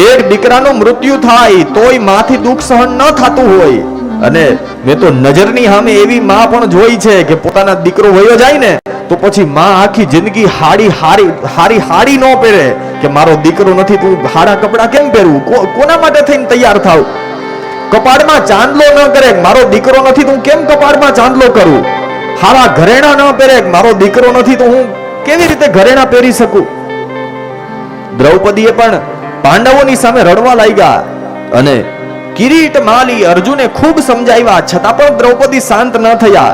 એક દીકરાનું મૃત્યુ થાય તોય માથી દુઃખ સહન ન થતું હોય. અને મેં તો નજરની સામે એવી માં પણ જોઈ છે કે પોતાના દીકરો વયો જાય ને, તો પછી માં આખી જિંદગી હાડી હારી હારી હાડી ન પહેરે કે મારો દીકરો નથી, તું હાડા કપડા કેમ પહેરવું કોના માટે થઈને તૈયાર થાવ? કપાળમાં ચાંદલો ન કરે મારો દીકરો નથી, તો કેમ કપાળમાં ચાંદલો કરું? હારા ઘરેણા ન પહેરે મારો દીકરો નથી, તો હું કેવી રીતે ઘરેણા પહેરી શકું? દ્રૌપદીએ પણ પાંડવોની સામે રડવા લાગ્યા અને કિરીટ માલી અર્જુને ખૂબ સમજાવ્યા, છતાં પણ દ્રૌપદી શાંત ન થયા.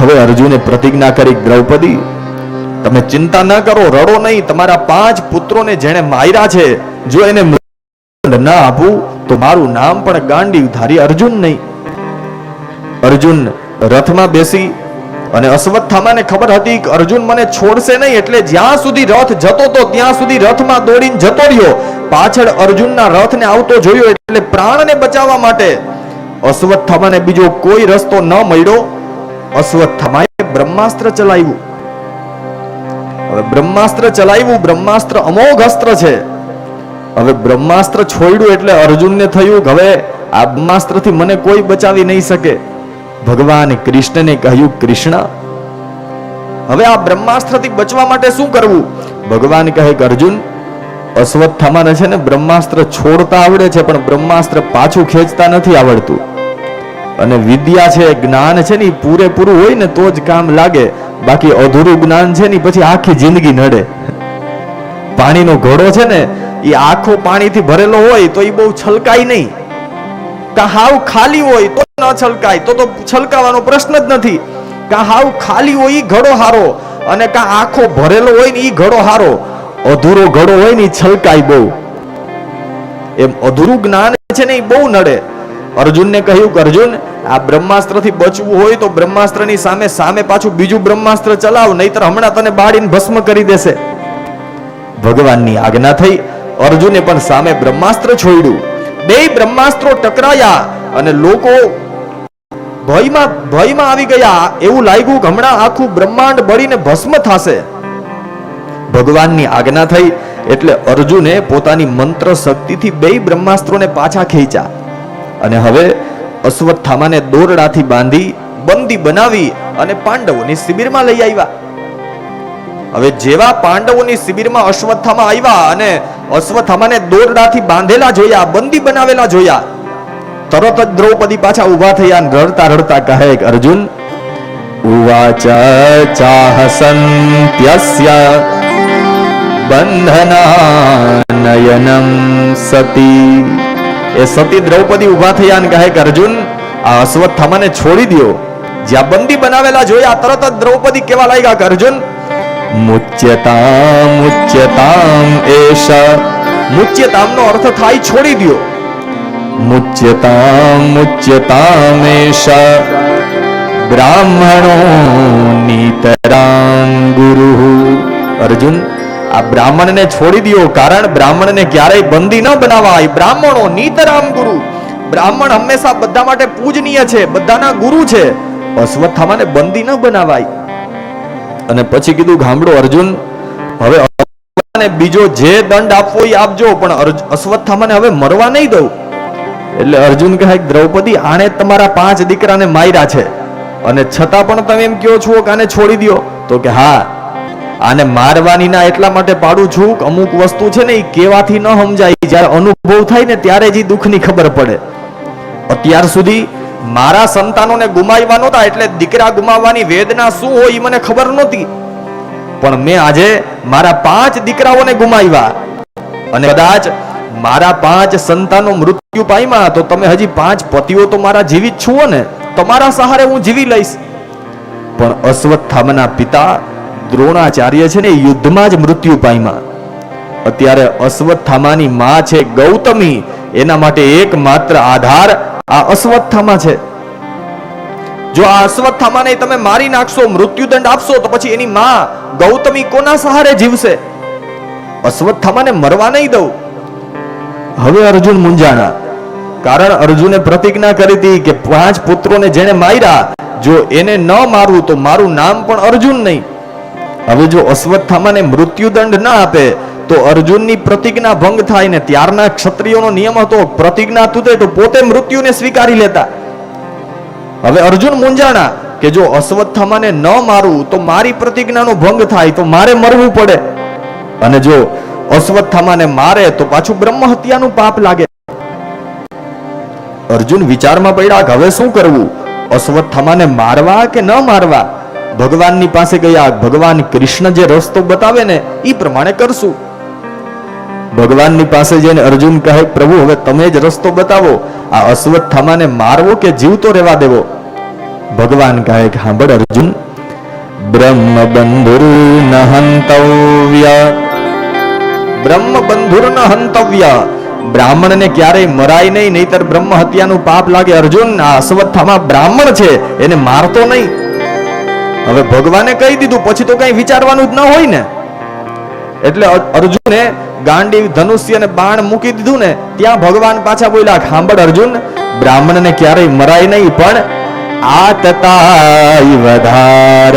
હવે અર્જુને પ્રતિજ્ઞા કરી, દ્રૌપદી, તમે ચિંતા ન કરો, રડો નહીં. તમારા પાંચ પુત્રોને જેણે માર્યા છે, જો એને ન આપું, તો મારું નામ પણ ગાંડી ધારી અર્જુન નહીં. અર્જુન રથમાં બેસી અને અશ્વત્થામાને ખબર હતી કે અર્જુન મને છોડશે નહીં, એટલે જ્યાં સુધી રથ જતો તો ત્યાં સુધી રથમાં દોડીને જતો રહ્યો. પાછળ અર્જુનના રથને આવતો જોયો એટલે પ્રાણને બચાવવા માટે અશ્વત્થામાને બીજો કોઈ રસ્તો ન મળ્યો. અશ્વત્થામાએ બ્રહ્માસ્ત્ર ચલાવ્યું. હવે બ્રહ્માસ્ત્ર ચલાવ્યું, બ્રહ્માસ્ત્ર અમોઘ અસ્ત્ર છે. હવે બ્રહ્માસ્ત્ર છોડ્યું એટલે અર્જુનને થયું કે હવે આ બ્રહ્માસ્ત્રથી મને કોઈ બચાવી નહીં શકે. ભગવાન કૃષ્ણને કહ્યું, કૃષ્ણ, હવે આ બ્રહ્માસ્ત્રથી બચવા માટે શું કરવું? ભગવાન કહે કે, અર્જુન અશ્વત્થામાને છે ને બ્રહ્માસ્ત્ર છોડતા આવડે છે, પણ બ્રહ્માસ્ત્ર પાછું ખેંચતા નથી આવડતું. અને વિદ્યા છે, જ્ઞાન છે ને એ પૂરેપૂરું હોય ને તો જ કામ લાગે. બાકી અધૂરું જ્ઞાન છે ને પછી આખી જિંદગી નડે. પાણીનો ઘોડો છે ને એ આખો પાણીથી ભરેલો હોય તો એ બહુ છલકાય નહીં. કા હાવ ખાલી હોય તો ન છલકાય, તો તો છલકાવાનો પ્રશ્ન જ નથી. કા હાવ ખાલી હોય એ ઘડો હારો, અને કા આખો ભરેલો હોય ને એ ઘડો હારો. અધૂરો ઘડો હોય ને છલકાય બહુ. એમ અધૂરું જ્ઞાન છે ને એ બહુ નડે. અર્જુનને કહ્યું કે, અર્જુન, આ બ્રહ્માસ્ત્રથી બચવું હોય તો બ્રહ્માસ્ત્રની સામે સામે પાછું બીજું બ્રહ્માસ્ત્ર ચલાવ, નહીતર હમણાં તને બાળીને ભસ્મ કરી દેશે. ભગવાનની આજ્ઞા થઈ. અર્જુને પણ સામે બ્રહ્માસ્ત્ર છોડ્યું. બે બ્રહ્માસ્ત્રો ટકરાયા અને લોકો ભયમાં ભયમાં આવી ગયા. એવું લાગ્યું કે હમણાં આખું બ્રહ્માંડ બળીને ભસ્મ થશે. ભગવાનની આજ્ઞા થઈ એટલે અર્જુને પોતાની મંત્ર શક્તિથી બે બ્રહ્માસ્ત્રોને પાછા ખેંચ્યા. અને હવે અશ્વત્થામાને દોરડાથી બાંધી બંદી બનાવી અને પાંડવોની શિબિરમાં લઈ આવ્યા. હવે જેવા પાંડવોની શિબિરમાં અશ્વત્થામા આવ્યા અને અશ્વત્થામાને દોરડાથી બાંધેલા જોયા, બંદી બનાવેલા જોયા, તરત જ દ્રૌપદી પાછા ઊભા થયા રડતા રડતા કહે અર્જુન, ઉવાચ ચાહસંત્યસ્ય બંધનાનયનમ સતી એ સતી દ્રૌપદી ઊભા થયા અને કહે કે અર્જુન આ અશ્વત્થામાને છોડી દો જ્યાં બંદી બનાવેલા જોયા તરત જ દ્રૌપદી કેવા લાગ્યા કે અર્જુન મુચ્યતામ મુચ્યતામ એષ મુચ્યતામનો અર્થ થાય છોડી દ્યો મુચ્યતામ મુચ્યતામ એશ બ્રાહ્મણો નીતરામ ગુરુ અર્જુન આ બ્રાહ્મણને છોડી દ્યો, કારણ બ્રાહ્મણને ક્યારેય બંદી ન બનાવાય. બ્રાહ્મણો નીતરામ ગુરુ. બ્રાહ્મણ હંમેશા બધા માટે પૂજનીય છે, બધાના ગુરુ છે. અશ્વત્થામાને બંદી ન બનાવાય. અને પછી કીધું, ગામડો અર્જુન, હવે બીજો જે દંડ આપવો એ આપજો, પણ અશ્વત્થામાને હવે મરવા નહીં દઉં. એટલે અર્જુન કહે દ્રૌપદી આણે તમારા પાંચ દીકરાને માર્યા છે. અને છતાં પણ તમે એમ કહો છો કે આને છોડી દ્યો. તો કે, હા. આને મારવાની ના એટલા માટે પાડું છું કે અમુક વસ્તુ છે ને એ કેવાથી ન સમજાય. જ્યારે અનુભવ થાય ને ત્યારે જ દુઃખની ખબર પડે. અત્યાર સુધી મારા સંતાનોને ગુમાવ્યા નહોતા એટલે દીકરા ગુમાવવાની વેદના શું હોય એ મને ખબર નહોતી. પણ મેં આજે મારા પાંચ દીકરાઓને ગુમાવ્યા. અને કદાચ મારા પાંચ સંતાનો મૃત્યુ પામ્યા તો તમે હજી પાંચ પતિઓ તો મારા જીવિત છુઓ ને. તમારા સહારે હું જીવી લઈશ. પણ અશ્વત્થામાના પિતા દ્રોણાચાર્ય છે ને યુદ્ધમાં જ મૃત્યુ પામ્યા. અત્યારે અશ્વત્થામાની માં છે ગૌતમી. એના માટે એકમાત્ર આધાર આ અશ્વત્થામા છે. જો આ અશ્વત્થામાને તમે મારી નાખશો, મૃત્યુદંડ આપશો, તો પછી એની માં ગૌતમી કોના સહારે જીવશે? અશ્વત્થામાને મરવા નહીં દઉં. હવે અર્જુન મુંજાણા કારણ અર્જુને પ્રતિજ્ઞા કરી હતી કે પાંચ પુત્રોને જેણે માર્યા, જો એને ન મારવું, તો મારું નામ પણ અર્જુન નહીં. હવે જો અશ્વત્થામાને મૃત્યુદંડ ના આપે, તો અર્જુનની પ્રતિજ્ઞા ભંગ થાય ને ત્યારના ક્ષત્રિયોનો નિયમ હતો, પ્રતિજ્ઞા તૂટે તો પોતે મૃત્યુને સ્વીકારી લેતા. હવે અર્જુન મૂંઝાણા કે જો અશ્વત્થામાને ન મારું તો મારી પ્રતિજ્ઞાનો ભંગ થાય, તો મારે મરવું પડે. અને જો અશ્વત્થામાને મારે, તો પાછું બ્રહ્મ હત્યાનું પાપ લાગે. અર્જુન વિચારમાં પડ્યા કે હવે શું કરવું? અશ્વત્થામાને મારવા કે ન મારવા? ભગવાનની પાસે ગયા. ભગવાન કૃષ્ણ જે રસ્તો બતાવે ને એ પ્રમાણે કરશું. ભગવાનની પાસે જઈને અર્જુન કહે, પ્રભુ, હવે તમે જ રસ્તો બતાવો. આ અશ્વત્થામાને મારવો કે જીવતો રહેવા દેવો? ભગવાન કહે કે સાંભળ અર્જુન. બ્રહ્મ બંધુર ન હંતવ્ય. બ્રહ્મ બંધુર ન હંતવ્ય. બ્રાહ્મણને ક્યારેય મરાય નહીં, નહીતર બ્રહ્મ હત્યાનું પાપ લાગે. અર્જુન, આ અશ્વત્થામાં બ્રાહ્મણ છે, એને મારતો નહીં. હવે ભગવાને કહી દીધું, પછી તો કઈ વિચારવાનું જ ન હોય ને. એટલે અર્જુને ગાંડી ધનુષ્ય અને બાણ મૂકી દીધું ને, ત્યાં ભગવાન પાછા બોલ્યા સાંભળ અર્જુન, બ્રાહ્મણને ક્યારેય મરાય નહીં, પણ આ તતાય વધાર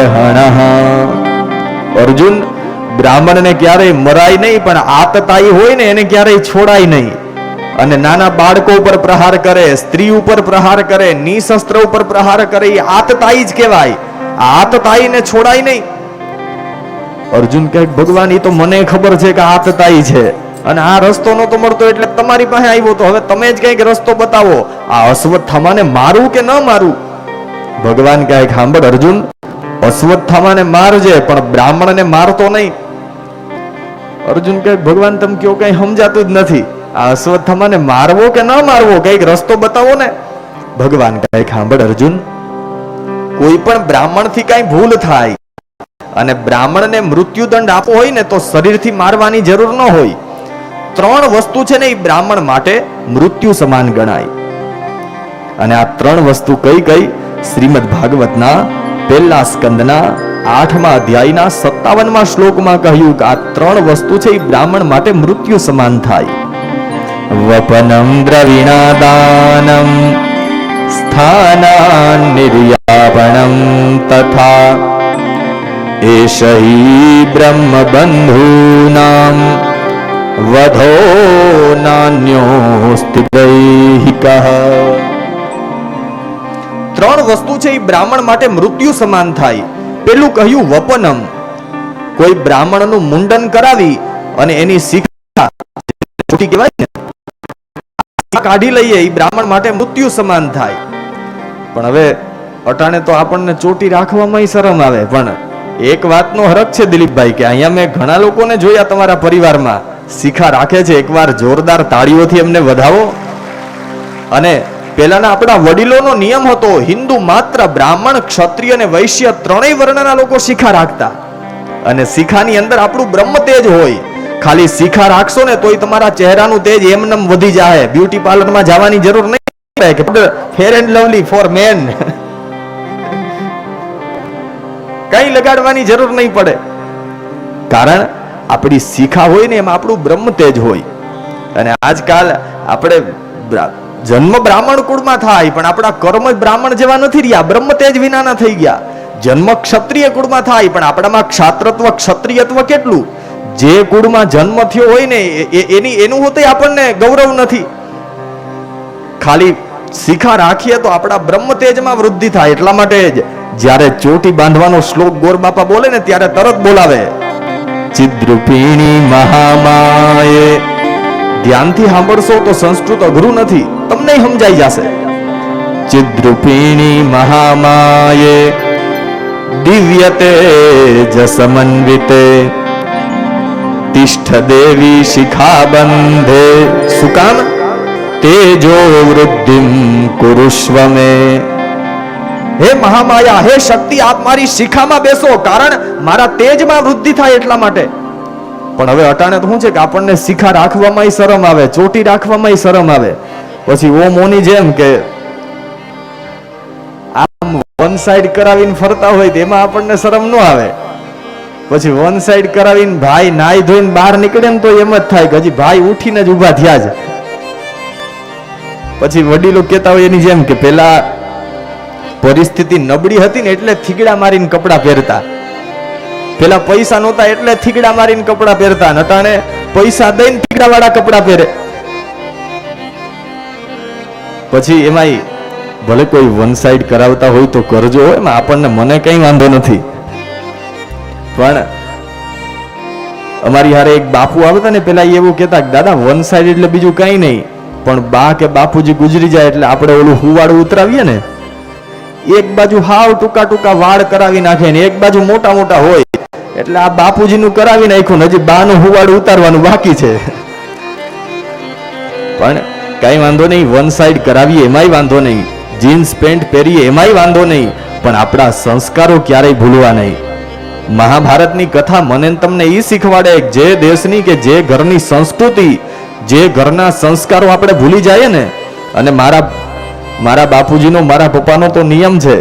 અર્જુન, બ્રાહ્મણને ક્યારેય મરાય નહીં, પણ આતતાઈ હોય ને, એને ક્યારેય છોડાય નહીં. અને નાના બાળકો ઉપર પ્રહાર કરે, સ્ત્રી ઉપર પ્રહાર કરે, નિશસ્ત્ર ઉપર પ્રહાર કરે આતતાઈ જ કહેવાય. આ આતતાઈને છોડાય નહીં. અર્જુન કહે, ભગવાન એ તો મને ખબર છે કે આતતાઈ છે. અને આ રસ્તો નતો મળતો એટલે તમારી પાસે આવ્યો તો. હવે તમે જ કંઈક રસ્તો બતાવો. આ અશ્વત્થામાને મારું કે ન મારું? ભગવાન કહે સાંભળ અર્જુન, અશ્વત્થામાને મારજે, પણ બ્રાહ્મણને મારતો નહીં. અર્જુન કહે, ભગવાન, તમે કયો કઈ સમજાતું જ નથી. આ અશ્વત્થામાને મારવો કે ન મારવો? કંઈક રસ્તો બતાવો ને. ભગવાન કહે સાંભળ અર્જુન કોઈ પણ બ્રાહ્મણથી કાંઈ ભૂલ થાય અને બ્રાહ્મણને મૃત્યુદંડ આપવો હોય ને તો શરીરથી મારવાની જરૂર ન હોય. ત્રણ વસ્તુ છે ને એ બ્રાહ્મણ માટે મૃત્યુ સમાન ગણાય. અને આ ત્રણ વસ્તુ કઈ કઈ? શ્રીમદ ભાગવતના પહેલા સ્કંદના આઠમા અધ્યાયના સત્તાવનમાં શ્લોકમાં કહ્યું કે આ ત્રણ વસ્તુ છે એ બ્રાહ્મણ માટે મૃત્યુ સમાન થાય. વપનમ દ્રવિણાદાનમ સ્થાનાન નિર્યાપણમ તથા એષ હિ બ્રહ્મબંધૂનામ વધો નાન્યોસ્તિ દૈહિકઃ ત્રણ વસ્તુ છે એ બ્રાહ્મણ માટે મૃત્યુ સમાન થાય. પેલું કહ્યું વપનમ. કોઈ બ્રાહ્મણનું મુંડન કરાવી અને એની શિક્ષા કહેવાય ને કાઢી લઈએ, એ બ્રાહ્મણ માટે મૃત્યુ સમાન થાય. પણ હવે અટાણે તો આપણને ચોટી રાખવામાં શરમ આવે, પણ એક વાતનો હરક છે દિલીપભાઈ, કે અહીંયા મેં ઘણા લોકોને જોયા તમારા પરિવારમાં. શિખા રાખે છે, એકવાર જોરદાર તાળીઓથી એમને વધાવો. અને પહેલાના આપણા વડીલોનો નિયમ હતો, હિન્દુ માત્ર બ્રાહ્મણ, ક્ષત્રિય અને વૈશ્ય ત્રણેય વર્ણના લોકો શિખા રાખતા. અને શિખાની અંદર આપણું બ્રહ્મ તેજ હોય. ખાલી શિખા રાખશો ને તોય તમારા ચહેરાનું તેજ એમનેમ વધી જાય બ્યુટી પાર્લરમાં જવાની જરૂર નહીં fair and lovely for men. કઈ લગાડવાની જરૂર નહીં પડે. કારણ આપણી શિખા હોય ને એમાં આપણું બ્રહ્મ તેજ હોય. અને આજકાલ આપણે જન્મ બ્રાહ્મણ કુળમાં થાય, પણ આપણા કર્મ બ્રાહ્મણ જેવા નથી રહ્યા. બ્રહ્મ તેજ વિનાના થઈ ગયા. જન્મ ક્ષત્રિય કુળમાં થાય, પણ આપણામાં ક્ષાત્રત્વ, ક્ષત્રિયત્વ કેટલું? જે કુળમાં જન્મ થયો હોય ને એની, એનું હોતે આપણને ગૌરવ નથી. ખાલી શિખા રાખીએ તો આપણા બ્રહ્મ વૃદ્ધિ થાય. એટલા માટે જ જ્યારે ચોટી બાંધવાનો શ્લોક ગોર બાપા બોલે ને ત્યારે તરત બોલાવે. ચિદ્રુપીણી મહામાયે. ધ્યાનથી સાંભળશો તો સંસ્કૃત અઘરું નથી. તમને સમજાઈ જશે. ચિદ્રુપીણી મહામાયે. દિવ્યતે જસમન્વિતે તિષ્ઠ દેવી શિખાબંધે શું કામ? તેજો વૃદ્ધિમ કુરુષ્વ હે મહામાયા હે શક્તિ આપ મારી શિખામાં બેસો કારણ મારા તેજમાં વૃદ્ધિ થાય એટલા માટે. પણ હવે અટાણે તો શું છે કે આપણને શિખા રાખવામાં શરમ આવે, ચોટી રાખવામાં શરમ આવે. પછી ઓમ ઓની જેમ કે આમ વન સાઈડ કરાવીને ફરતા હોય તેમાં આપણને શરમ ન આવે. પછી વન સાઈડ કરાવીને ભાઈ નાઈ ધોઈને બહાર નીકળે ને તો એમ જ થાય કે હજી ભાઈ ઉઠીને જ ઊભા થયા છે. પછી વડીલો કહેતા હોય એની જેમ કે પેલા પરિસ્થિતિ નબળી હતી ને એટલે થીગડા મારીને કપડાં પહેરતા. પેલા પૈસા નહોતા એટલે થીગડા મારીને કપડાં પહેરતા. નટાણે પૈસા દઈને ટીકડાવાળા કપડાં પહેરે. પછી એમાંય ભલે કોઈ વન સાઈડ કરાવતા હોય તો કરજો એમાં, આપણને મને કઈ વાંધો નથી. પણ અમારી હારે એક બાપુ આવતા ને પેલા એવું કહેતા દાદા વન સાઈડ એટલે બીજું કઈ નહીં. પણ બા કે બાપુજી ગુજરી જાય એટલે આપણે ઓલું હુવાડું ઉતરાવીએ ને, એક બાજુ હાવ ટૂંકા ટૂંકા વાળ કરાવી નાખે ને એક બાજુ મોટા મોટા હોય. એટલે આ બાપુજીનું કરાવી નાખ્યું હજી બાનું હુવાડું ઉતારવાનું બાકી છે. પણ કઈ વાંધો નહીં વન સાઈડ કરાવીએ, એમાંય વાંધો નહીં. જીન્સ પેન્ટ પહેરીએ, એમાંય વાંધો નહીં. પણ આપણા સંસ્કારો ક્યારેય ભૂલવા નહીં. મહાભારતની કથા મને તમને એ શીખવાડે, જે દેશની કે જે ઘરની સંસ્કૃતિ જે ઘરના સંસ્કારો આપણે ભૂલી જઈએ ને, અને મારા મારા બાપુજીનો, મારા પપ્પાનો તો નિયમ છે.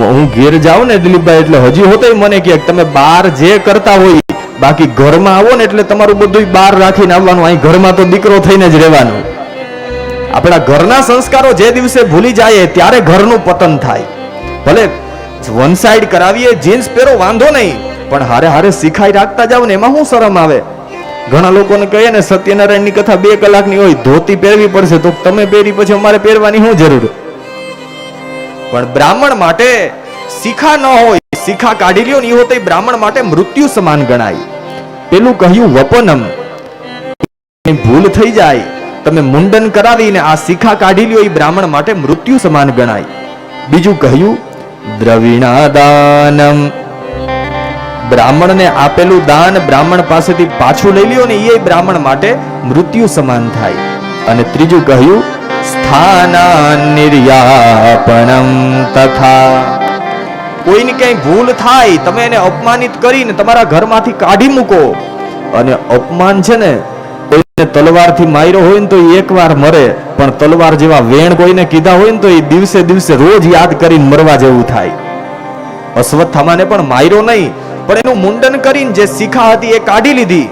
હું ઘેર જાઉં ને દિલીપભાઈ, એટલે હજી હોતોય મને કે તમે બહાર જે કરતા હોય બાકી ઘરમાં આવો ને એટલે તમારું બધું બહાર રાખીને આવવાનું. અહીં ઘરમાં તો દીકરો થઈને જ રહેવાનું. આપણા ઘરના સંસ્કારો જે દિવસે ભૂલી જાય ત્યારે ઘરનું પતન થાય. ભલે વન સાઈડ કરાવીએ, જીન્સ પહેરો, વાંધો નહીં, પણ હારે હારે શીખાઈ રાખતા જાવ ને એમાં શું શરમ આવે? ઘણા લોકોને કહીએ ને સત્યનારાયણની કથા બે કલાકની હોય, ધોતી પહેરવી પડશે તો તમે પહેરી પછી અમારે પહેરવાની શું જરૂર? પણ બ્રાહ્મણ માટે શિખા ન હોય, શિખા કાઢી લ્યો ને એ હોતે બ્રાહ્મણ માટે મૃત્યુ સમાન ગણાય. પેલું કહ્યું વપનમ. ભૂલ થઈ જાય. તમે મુંડન કરાવીને આ શિખા કાઢી લ્યો એ બ્રાહ્મણ માટે મૃત્યુ સમાન ગણાય. બીજું કહ્યું, દ્રવિણાદાનમ. બ્રાહ્મણને આપેલું દાન બ્રાહ્મણ પાસેથી પાછું લઈ લ્યો ને એ બ્રાહ્મણ માટે મૃત્યુ સમાન થાય. અને ત્રીજું કહ્યું સ્થાનાનિર્યાપણમ તથા. કોઈની કઈ ભૂલ થાય, તમે એને અપમાનિત કરીને તમારા ઘરમાંથી કાઢી મૂકો. અને અપમાન છે ને, કોઈને તલવારથી માર્યો હોય ને તો એકવાર મરે, પણ તલવાર જેવા વેણ કોઈને કીધા હોય ને તો એ દિવસે દિવસે રોજ યાદ કરીને મરવા જેવું થાય. અશ્વત્થામાને પણ માર્યો નહીં પણ એનું મુંડન કરીને જે શિખા હતી એ કાઢી લીધી.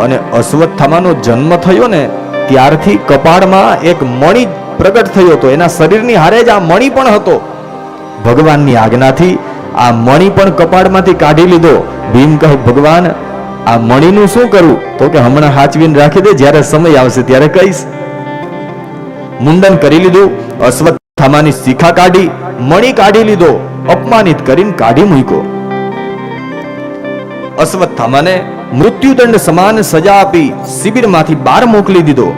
અને અશ્વત્થામાનો જન્મ થયો ને ત્યારથી કપાળમાં એક મણી પ્રગટ થયો હતો. એના શરીરની હારે જ આ મણિ પણ હતો. ભગવાનની આજ્ઞાથી આ મણી પણ કપાળમાંથી કાઢી લીધો. ભીમ કહે, ભગવાન, આ મણીનું શું કરું? તો કે હમણાં હાચવીને રાખી દે, જ્યારે સમય આવશે ત્યારે કહીશ. મુંડન કરી લીધું. અશ્વત્થામાની શિખા કાઢી, મણિ કાઢી લીધો. અપમાનિત કરીને કાઢી મૂક્યો. અશ્વત્થામાને મૃત્યુદંડ સમાન સજા આપી શિબિરમાંથી બહાર મોકલી દીધો.